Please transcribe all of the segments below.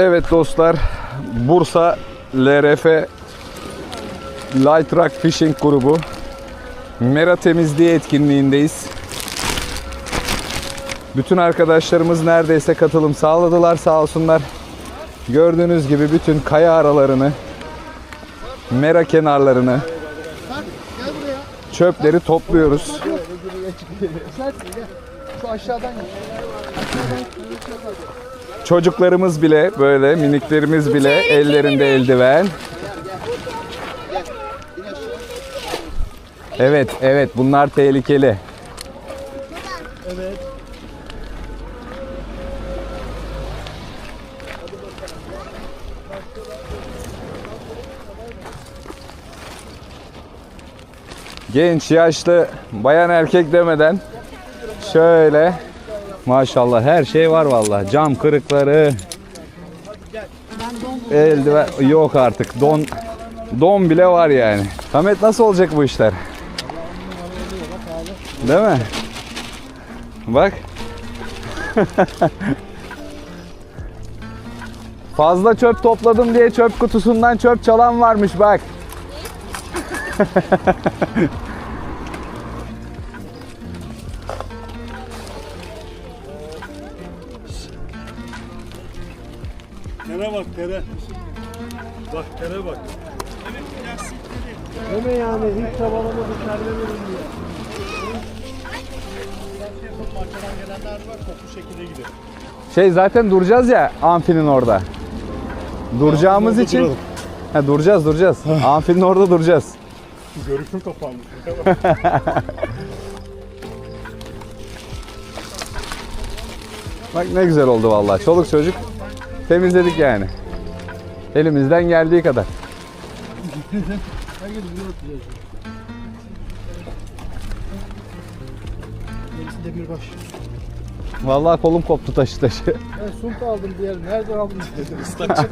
Evet dostlar, Bursa LRF Light Rock Fishing grubu Mera temizliği etkinliğindeyiz. Bütün arkadaşlarımız neredeyse katılım sağladılar sağ olsunlar. Gördüğünüz gibi bütün kaya aralarını, mera kenarlarını, çöpleri topluyoruz. Şu aşağıdan. Çocuklarımız bile böyle miniklerimiz bile ellerinde eldiven. Evet, evet bunlar tehlikeli. Evet. Genç, yaşlı, bayan erkek demeden şöyle maşallah her şey var vallahi. Cam kırıkları. Eldiven yok artık. Don don bile var yani. Samet nasıl olacak bu işler? Değil mi? Bak. Fazla çöp topladım diye çöp kutusundan çöp çalan varmış bak. Tere bak tere. Bak tere bak. Deme yani hiç çabalamadı terlemedim diye. Parçadan gelenler var toplu şekilde gidiyor. Şey zaten duracağız ya amfinin orada. Duracağımız orada için duralım. ha, duracağız duracağız. amfinin orada duracağız. Görüşüm kapanmış. Bak ne güzel oldu vallahi. Çoluk çocuk temizledik yani. Elimizden geldiği kadar. Herkes. Gerisi. Vallahi kolum koptu taşı taşı. Ben sunk aldım bir yer. Nereden aldın? Islak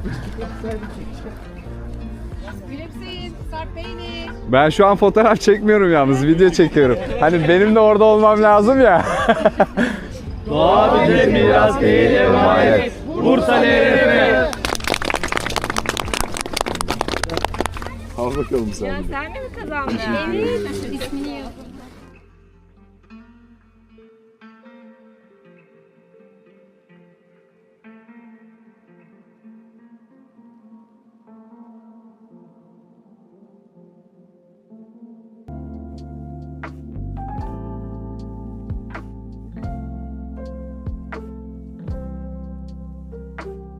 Gülümseyin, Sarp Peynir. Ben şu an fotoğraf çekmiyorum yalnız video çekiyorum. Hani benim de orada olmam lazım ya. Doğa bize miras değil emanet. Bursa LRF. Al bakalım sen. Ya sen de mi kazandın? Evet. İsmini yazın.